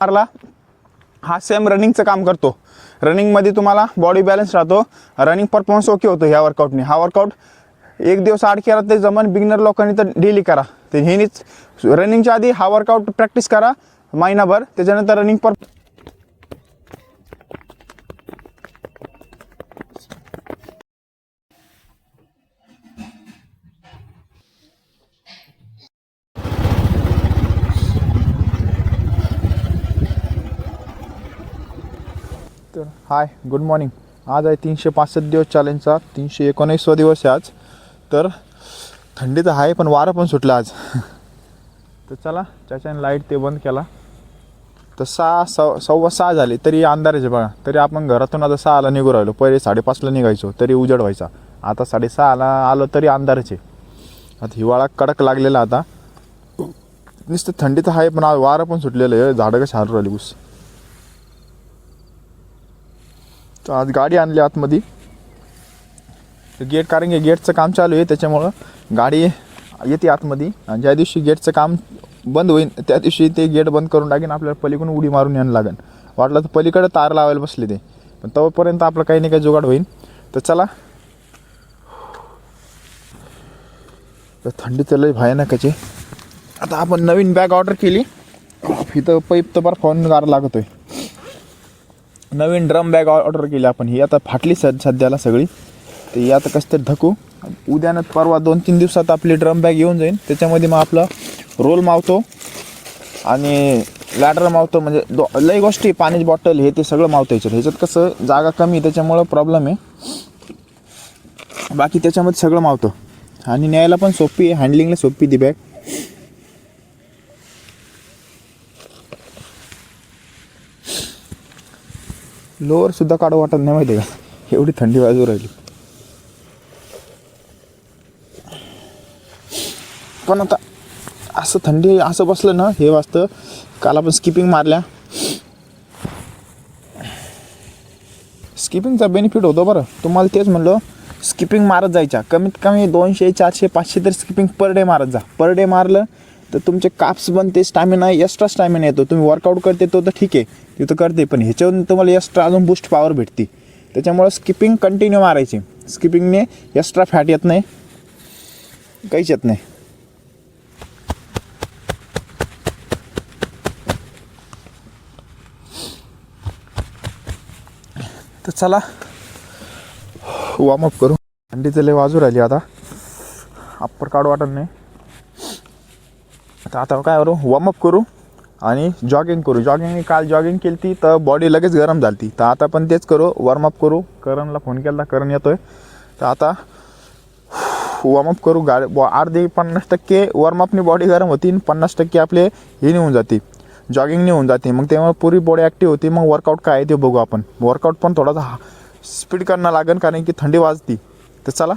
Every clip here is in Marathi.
मारला. हा सेम रनिंगचं काम करतो. रनिंगमध्ये तुम्हाला बॉडी बॅलन्स राहतो. रनिंग परफॉर्मन्स ओके होतो ह्या वर्कआउटने हा वर्कआउट एक दिवस आड केला तरी जमन. बिगनर लोकांनी तर डेली करा. ते ह्यानीच रनिंगच्या आधी हा वर्कआउट प्रॅक्टिस करा. महिनाभर. त्याच्यानंतर रनिंग पर तर हाय गुड मॉर्निंग आज आहे तीनशे पासष्ट दिवस चॅलेंजचा तीनशे एकोणीसवा दिवस आहे आज. तर थंडी तर आहे पण वारं पण सुटलं आज. तर चला त्याच्याने लाइट ते बंद केला. तर सहा सव सव्वा सहा झाले तरी अंधाराचे आहे बघा. तरी आपण घरातून आता सहाला निघू राहिलो. पहिले साडेपाचला निघायचो तरी उजड व्हायचा. आता साडेसहाला आलो तरी अंधारच आहे. आता हिवाळा कडक लागलेला आता. नुसतं थंडी तर आहे पण आज वारं पण सुटलेलं आहे. झाडं कशी हारू राहिली ऊस. तर आज गाडी आणली आतमध्ये गेट कारण की गेटचं काम चालू आहे त्याच्यामुळं गाडी येते आतमध्ये आणि ज्या दिवशी गेटचं काम बंद होईल त्या दिवशी ते गेट बंद करून टाकेन आपल्याला पलीकडून उडी मारून यायला लागेल वाटलं तर पलीकडे तार लावायला बसले ते पण तोपर्यंत आपलं काही नाही काही जुगाड होईल तर चला तर थंडी तर लई भयानकाचे आता आपण नवीन बॅग ऑर्डर केली इथं पैप तर बरं फोन गार लागतोय नवीन ड्रम बॅग ऑर्डर केली आपण ही. आता फाटली सद सध्याला सगळी. तर ही आता कसं तरी धकू. उद्यानं परवा दोन तीन दिवसात आपली ड्रम बॅग येऊन जाईल त्याच्यामध्ये मग आपलं रोल मावतो आणि लॅडर मावतो. म्हणजे दो लई गोष्टी पाण्याची बॉटल हे ते सगळं मावतं याच्यात. ह्याच्यात कसं जागा कमी आहे, त्याच्यामुळं प्रॉब्लेम आहे. बाकी त्याच्यामध्ये सगळं मावतं. आणि न्यायला पण सोपी आहे. हँडलिंगला सोपी ती बॅग लोअरसुद्धा काढू वाटत नाही माहिती आहे का? एवढी थंडी वाजू राहिली. पण आता असं थंडी असं बसलं ना हे वाजतं. काल आपण स्किपिंग मारल्या. स्किपिंगचा बेनिफिट होतो बरं. तुम्हाला तेच म्हणलं स्किपिंग मारत जायच्या. कमीत कमी दोनशे चारशे पाचशे तरी स्किपिंग पर डे मारत जा. पर डे मारलं तर तुमचे काप्स बनते स्टॅमिना एक्स्ट्रा स्टॅमिना येतो. तुम्ही वर्कआउट करते तो तर ठीक आहे. तिथं करते पण ह्याच्यावरून तुम्हाला एक्स्ट्रा अजून बूस्ट पॉवर भेटते. त्याच्यामुळं स्किपिंग कंटिन्यू मारायची. स्किपिंगने एक्स्ट्रा फॅट येत नाही. काहीच येत नाही. तर चला वॉर्मअप करू. थंडी तर लय वाजू राहिली आता. अप्पर काढू वाटत नाही. तर आता काय करू? वॉर्मअप करू आणि जॉगिंग करू. जॉगिंग काल जॉगिंग केली ती तर बॉडी लगेच गरम झाली ती तर आता पण तेच करू. वॉर्मअप करू. करणला फोन केला करण येतो आहे तर आता वॉर्मअप करू. गाडी बॉ अर्धी पन्नास टक्के वॉर्मअपनी बॉडी गरम होती आणि पन्नास टक्के आपले हे निघून जाते. जॉगिंगने होऊन जाते. मग तेव्हा पुरी बॉडी ॲक्टिव्ह होती. मग वर्कआउट काय आहे ते बघू आपण. वर्कआउट पण थोडासा स्पीड करणं लागेल कारण की थंडी वाजती. तर चला.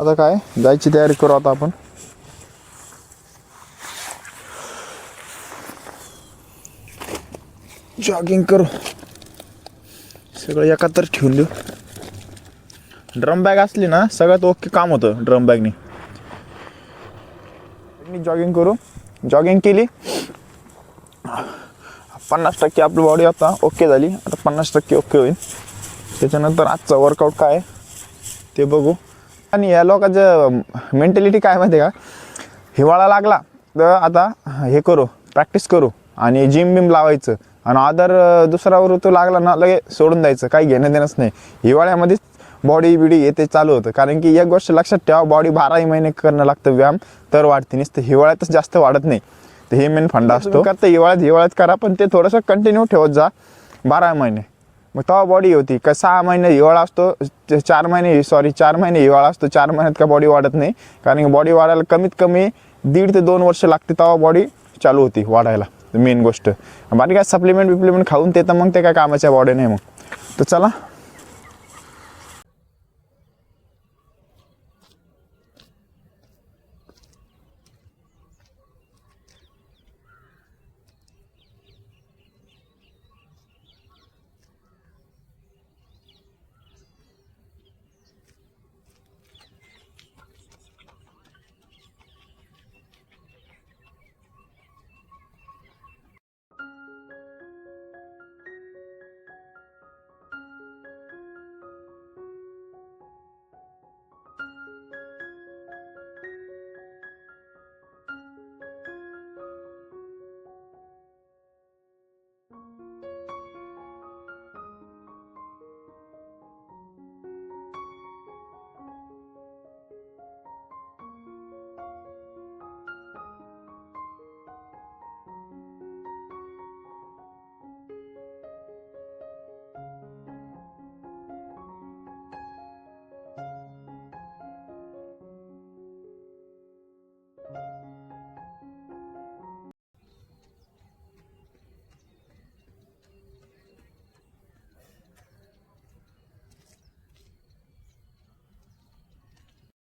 आता काय जायची तयारी करू आता आपण. जॉगिंग करू. सगळं एकातर ठेवून देऊ. ड्रम बॅग असली ना सगळ्यात ओके काम होतं ड्रम बॅगनी जॉगिंग करू. जॉगिंग केली. पन्नास टक्के आपली बॉडी आता ओके झाली. आता पन्नास टक्के ओके होईल. त्याच्यानंतर आजचा वर्कआउट काय ते बघू. आणि या लोकांचं मेंटॅलिटी काय माहिती आहे का? हिवाळा लागला तर आता हे करू प्रॅक्टिस करू आणि जिम बिम लावायचं. आणि अदर दुसरा ऋतू लागला ना लगे सोडून द्यायचं काही घेणं देणंच नाही. हिवाळ्यामध्येच बॉडी बिडी हे ते चालू होतं. कारण की एक गोष्ट लक्षात ठेवा बॉडी बाराही महिने करणं लागतं व्यायाम तर वाढते नुसतं. हिवाळ्यातच जास्त वाढत नाही. तर हे मेन फंडा असतो. करता हिवाळ्यात हिवाळ्यात करा पण ते थोडंसं कंटिन्यू ठेवत जा. बारा महिने. मग तेव्हा बॉडी होती. का सहा महिने हिवाळा असतो ते चार महिने सॉरी चार महिने हिवाळा असतो चार महिन्यात का बॉडी वाढत नाही. कारण की बॉडी वाढायला कमीत कमी दीड ते दोन वर्ष लागते तेव्हा बॉडी चालू होती वाढायला. मेन गोष्ट. बाकी काय सप्लिमेंट बिप्लिमेंट खाऊन ते तर मग ते काय कामाच्या बॉडी नाही मग. तर चला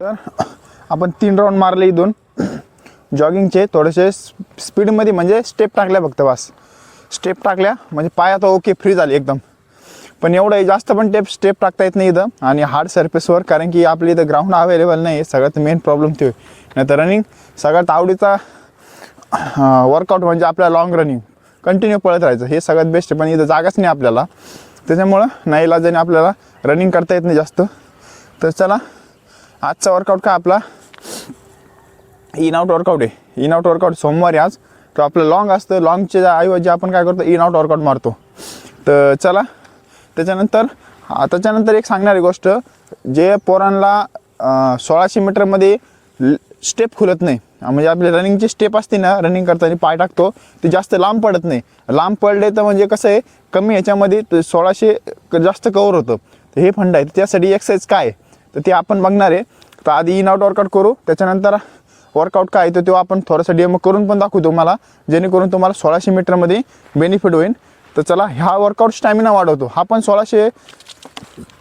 तर आपण तीन राऊंड मारले इथून. जॉगिंगचे थोडेसे स्पीडमध्ये म्हणजे स्टेप टाकल्या फक्त बस. स्टेप टाकल्या म्हणजे पाय आता ओके फ्री झाले एकदम. पण एवढं जास्त पण टेप स्टेप टाकता येत नाही इथं. आणि हार्ड सरफेसवर कारण की आपल्या इथं ग्राउंड अवेलेबल नाही सगळ्यात मेन प्रॉब्लेम ते. नाही तर रनिंग सगळ्यात आवडीचा वर्कआउट म्हणजे आपल्या लॉंग रनिंग कंटिन्यू पळत राहायचं. हे सगळ्यात बेस्ट आहे. पण इथं जागाच नाही आपल्याला. त्याच्यामुळं नाही इलाजाने आपल्याला रनिंग करता येत नाही जास्त. तर चला आजचा वर्कआउट का आपला? इन आउट वर्कआउट आहे. इन आउट वर्कआउट सोमवारी आज. तर आपलं लॉंग असतं. लाँगच्या ऐवजी आपण काय करतो इन आउट वर्कआउट मारतो. तर चला. त्याच्यानंतर त्याच्यानंतर एक सांगणारी गोष्ट जे पोरांना सोळाशे मीटरमध्ये स्टेप खुलत नाही. म्हणजे आपली रनिंगची स्टेप असते ना रनिंग करताना पाय टाकतो ते जास्त लांब पडत नाही. लांब पडले तर म्हणजे कसं आहे कमी ह्याच्यामध्ये सोळाशे क- जास्त कवर होतं. तर हे फंड आहे. त्यासाठी एक्सरसाइज काय आहे? तर ते आपण बघणार आहे. तर आधी इन आउट वर्कआउट करू त्याच्यानंतर वर्कआउट काय आहे तर तो आपण थोडासा डेमो करून पण दाखवू तुम्हाला जेणेकरून तुम्हाला सोळाशे मीटरमध्ये बेनिफिट होईल. तर चला ह्या वर्कआउट स्टॅमिना वाढवतो. हा पण सोळाशे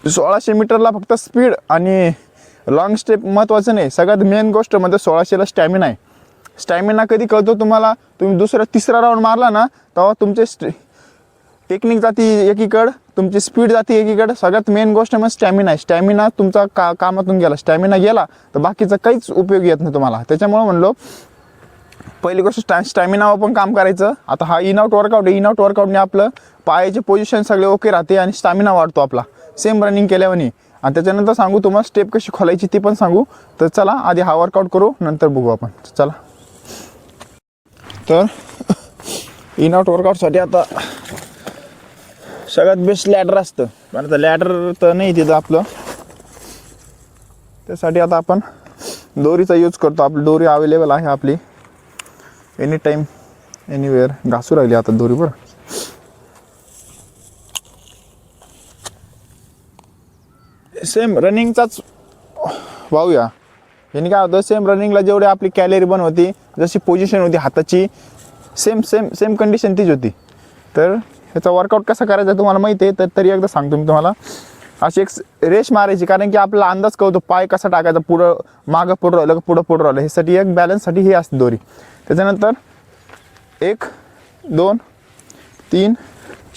सोळाशे मीटरला फक्त स्पीड आणि लॉंग स्टेप महत्त्वाचं नाही. सगळ्यात मेन गोष्ट म्हणजे सोळाशेला स्टॅमिना आहे. स्टॅमिना कधी कळतो तुम्हाला? तुम्ही दुसरा तिसरा राऊंड मारला ना तेव्हा तुमचे स्टे टेक्निक जाती एकीकडं तुमची स्पीड जाते एकीकडं. सगळ्यात मेन गोष्ट म्हणजे स्टॅमिना आहे. स्टॅमिना तुमचा का कामातून गेला. स्टॅमिना गेला तर बाकीचा काहीच उपयोग येत नाही तुम्हाला. त्याच्यामुळं म्हणलो पहिली गोष्ट स्टॅ स्टॅमिनावर पण काम करायचं. आता हा इन आउट वर्कआउट आहे. इन आउट वर्कआउटने आपलं पायाचे पोझिशन सगळे ओके राहते आणि स्टॅमिना वाढतो आपला. सेम रनिंग केल्याने आणि त्याच्यानंतर सांगू तुम्हाला स्टेप कशी खोलायची ती पण सांगू. तर चला आधी हा वर्कआउट करू नंतर बघू आपण. चला. तर इन आउट वर्कआउटसाठी आता सगळ्यात बेस्ट लॅडर असतं. पण आता लॅडर तर नाही तिथं आपलं. त्यासाठी आता आपण दोरीचा यूज करतो. आपली दोरी अवेलेबल आहे आपली. एनी टाईम एनिवेअर घासू राहिली आता दोरी बरं. सेम रनिंगचाच वाहूया. याने काय होतं? सेम रनिंगला जेवढी आपली कॅलरी बन होती जशी पोझिशन होती हाताची सेम सेम सेम कंडिशन तीच होती. तर ह्याचा वर्कआउट कसा करायचा तुम्हाला माहिती आहे तर तरी एकदा सांगतो मी तुम्हाला. अशी एक रेश मारायची कारण की आपला अंदाज कळतो पाय कसा टाकायचा पुढं मागं पुढं राहिलं पुढं पुढं राहिलं. ह्यासाठी एक बॅलन्ससाठी ही असते दोरी. त्याच्यानंतर एक दोन तीन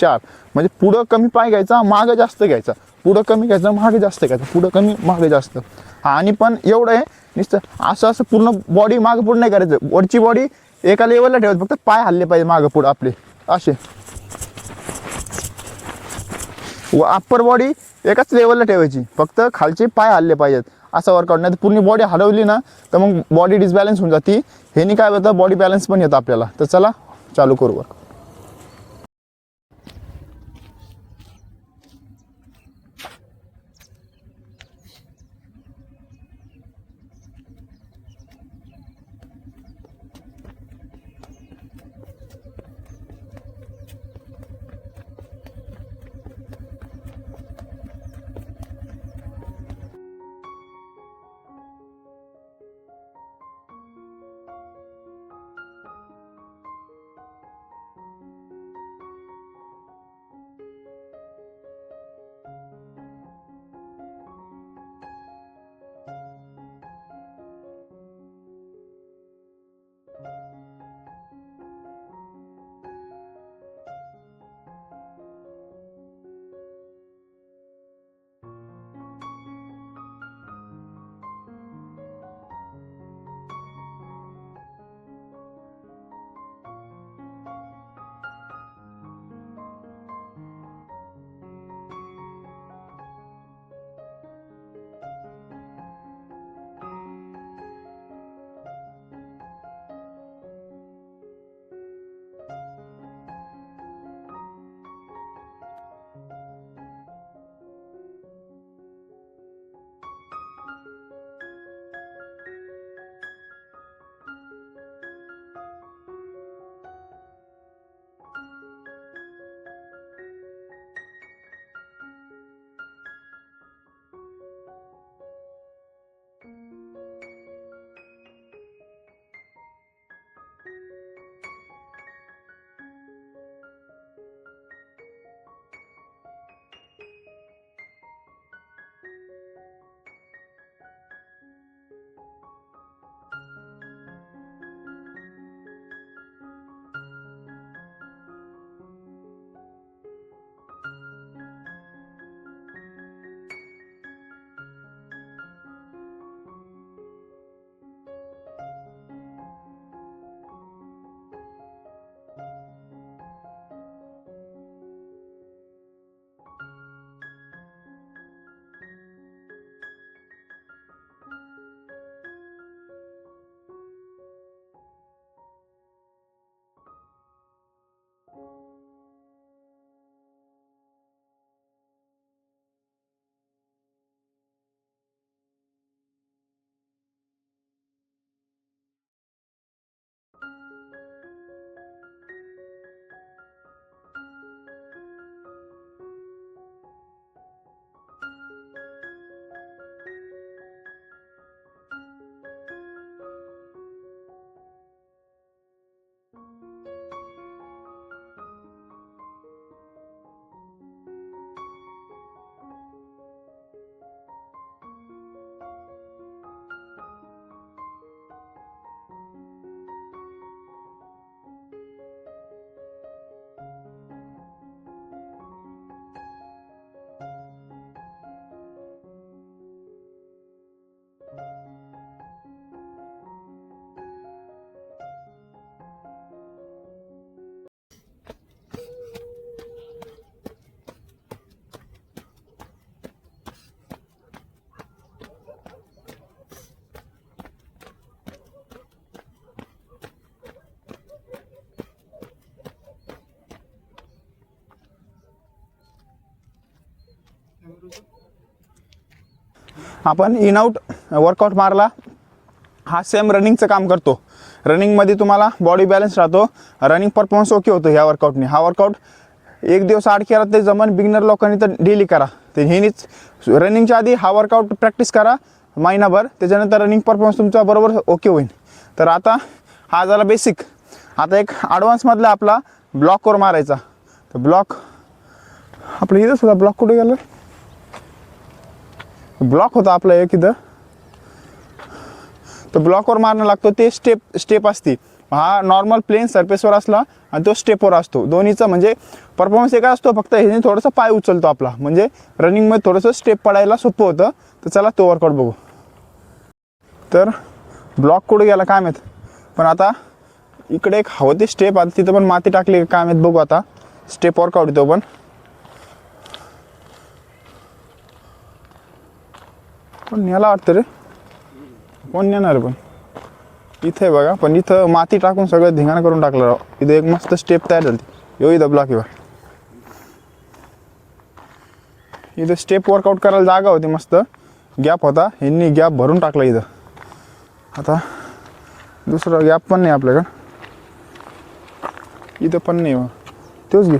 चार. म्हणजे पुढं कमी पाय घ्यायचा मागं जास्त घ्यायचा. पुढं कमी घ्यायचं मागे जास्त घ्यायचं. पुढं कमी मागे जास्त. हा, आणि पण एवढं आहे नुसतं असं असं पूर्ण बॉडी मागं पुढं नाही करायचं. वरची बॉडी एका लेवलला ठेवायचं फक्त पाय हल्ले पाहिजे मागं पुढं आपले. असे. व अप्पर बॉडी एकाच लेवलला ठेवायची. फक्त खालचे पाय हल्ले पाहिजेत. असं वर्कआउट नाही तर पूर्ण बॉडी हलवली ना तर मग बॉडी डिसबॅलन्स होऊन जाते. ह्यानी काय होतं? बॉडी बॅलन्स पण येतं आपल्याला. तर चला चालू करू वर्क आपण इन आउट वर्कआउट मारला. हा सेम रनिंगचं काम करतो. रनिंगमध्ये तुम्हाला बॉडी बॅलन्स राहतो. रनिंग परफॉर्मन्स ओके होतो ह्या वर्कआउटने हा वर्कआउट एक दिवस आड केला ते जमन बिगनर लोकांनी तर डेली करा. ते ह्यानीच रनिंगच्या आधी हा वर्कआउट प्रॅक्टिस करा. महिनाभर. त्याच्यानंतर रनिंग परफॉर्मन्स तुमचा बरोबर ओके होईल. तर आता हा झाला बेसिक आता एक ॲडव्हान्समधला आपला ब्लॉकवर मारायचा. तर ब्लॉक आपलं इथंच होता ब्लॉक कुठे गेलं? ब्लॉक होता आपला एक इथं. तर ब्लॉकवर मारणं लागतो ते स्टेप स्टेप असते. हा नॉर्मल प्लेन सरफेसवर असला आणि तो स्टेपवर असतो. दोन्हीचा म्हणजे परफॉर्मन्स एका असतो फक्त ह्याने थोडंसं पाय उचलतो आपला. म्हणजे रनिंगमध्ये थोडंसं स्टेप पडायला सोपं होतं. तर चला तो वर्कआउट बघू. तर ब्लॉक कुठं गेला? काय माहीत? पण आता इकडे एक हवं ते स्टेप आता तिथं पण माती टाकली काय माहीत? बघू आता. स्टेप वर्कआउट येतो पण. पण याला वाटतं रे. कोण नेणार पण? इथे आहे बघा पण इथं माती टाकून सगळं धिंगाणा करून टाकलं राव. इथं एक मस्त स्टेप तयार झाली. यो इथं ब्लॉक बघा इथं स्टेप वर्कआउट करायला जागा होती मस्त. गॅप होता. ह्यांनी गॅप भरून टाकला इथं. आता दुसरा गॅप पण नाही आपल्याकडं. इथं पण नाही तोच घे.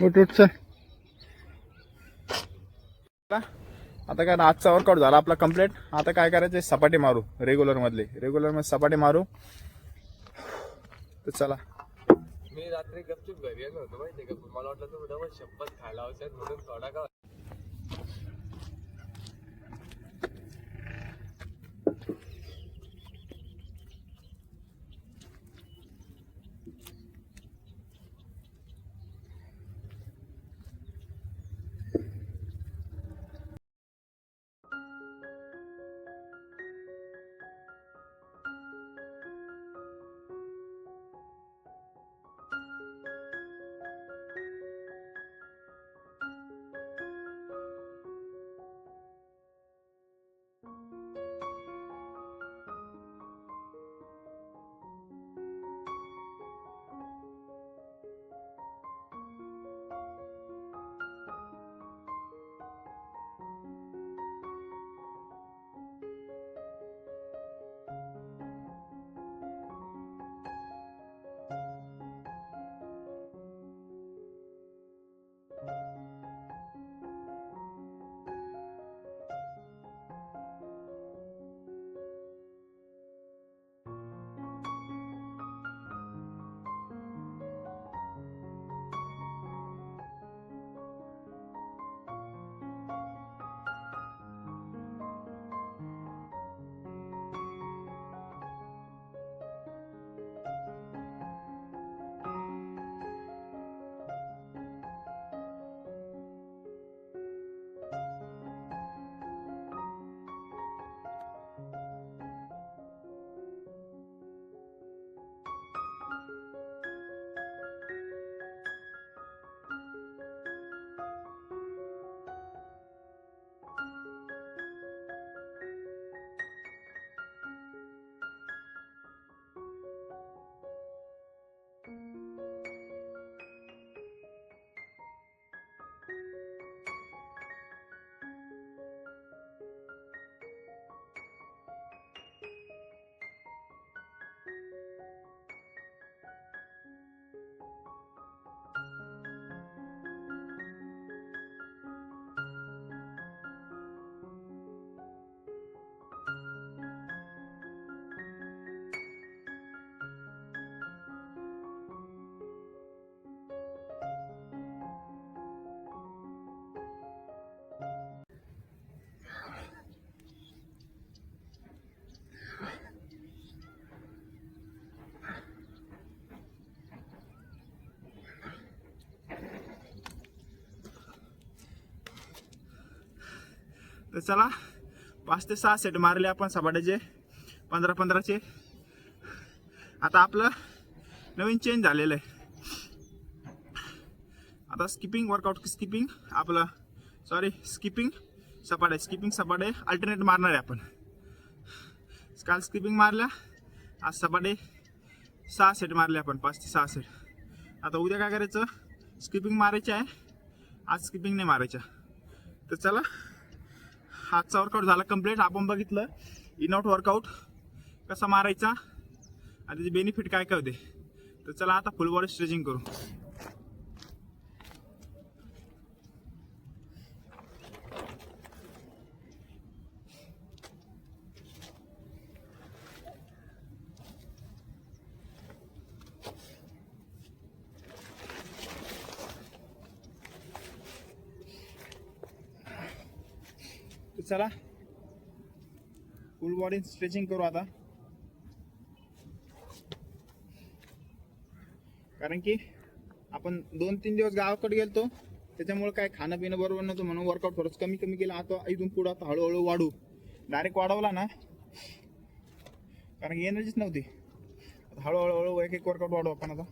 चल आता काय ना आजचा वर्कआउट झाला आपला कंप्लीट आता काय करायचं सपाटे मारू रेग्युलर मधले. रेग्युलरमध्ये सपाटे मारू. तर चला. मी रात्री गपचूप घरी आलो होतो माहितीये का? मला वाटलं तुम्ही डबल शपथ खायला म्हणून थोडा का तर चला पाच ते सहा सेट मारले आपण सपाट्याचे पंधरा पंधराचे. आता आपलं नवीन चेंज झालेलं आहे. आता स्किपिंग वर्कआउट स्किपिंग आपलं सॉरी स्किपिंग सपाटे स्किपिंग सपाटे अल्टरनेट मारणार आहे आपण. काल स्किपिंग मारल्या आज सपाटे सहा सेट मारले आपण पाच ते सहा सेट आता उद्या काय करायचं? स्किपिंग मारायची आहे आज स्किपिंग नाही मारायच्या तर चला हातचा वर्कआउट झाला कंप्लीट आपण बघितलं इन आउट वर्कआउट कसा मारायचा आणि त्याचे बेनिफिट काय काय होते तर चला आता फुल बॉडी स्ट्रेचिंग करू. चला. फुल बॉडी स्ट्रेचिंग करू आता. कारण की आपण दोन तीन दिवस गावाकडे गेलतो त्याच्यामुळे काय खाणं पिणं बरोबर नव्हतं म्हणून वर्कआउट थोडंच कमी कमी केलं. आता इथून पुढं आता हळूहळू वाढू. डायरेक्ट वाढवला ना. कारण की एनर्जीच नव्हती. आता हळूहळू हळू एक एक वर्कआउट वाढू आपण आता.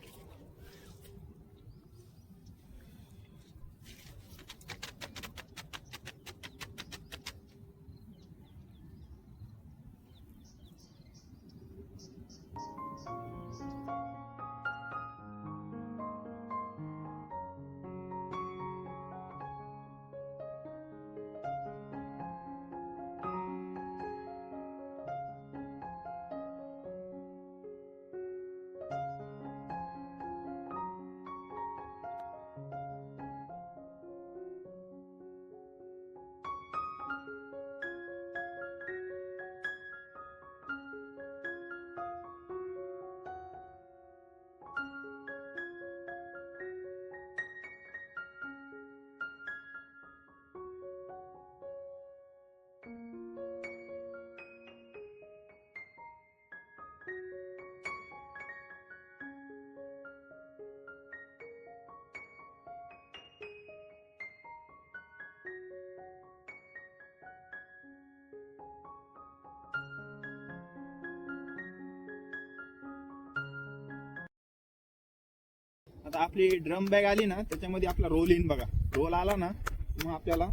आता आपली ड्रम बॅग आली ना त्याच्यामध्ये आपला रोल इन बघा. रोल आला ना मग आपल्याला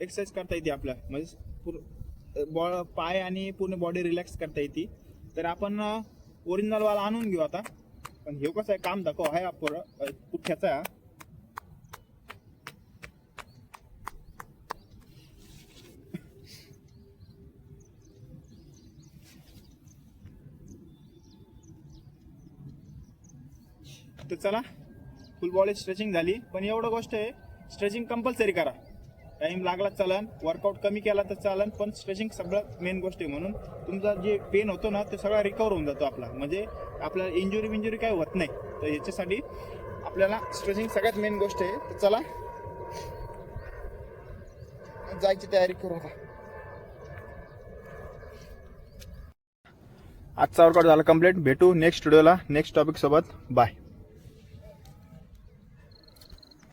एक्सरसाइज करता येते आपल्या म्हणजे पूर- बॉ पाय आणि पूर्ण बॉडी रिलॅक्स करता येते. तर आपण ओरिजिनलवाला आणून घेऊ आता. पण हे कसं आहे काम दाखव. आहे पोर पुठ्याचा तर चला फुल बॉडी स्ट्रेचिंग झाली. पण एवढं गोष्ट आहे स्ट्रेचिंग कंपल्सरी करा. टाइम लागला चालन वर्कआउट कमी केला तर चालन पण स्ट्रेचिंग सगळं मेन गोष्ट आहे म्हणून तुमचा जे पेन होतो ना ते सगळा रिकवर होऊन जातो आपला. म्हणजे आपल्याला इंजुरी बिंजुरी काय होत नाही. तर याच्यासाठी आपल्याला स्ट्रेचिंग सगळ्यात मेन गोष्ट आहे. तर चला जायची तयारी करू आता आजचा वर्कआउट झाला कंप्लीट भेटू नेक्स्ट व्हिडिओला नेक्स्ट टॉपिक सोबत. बाय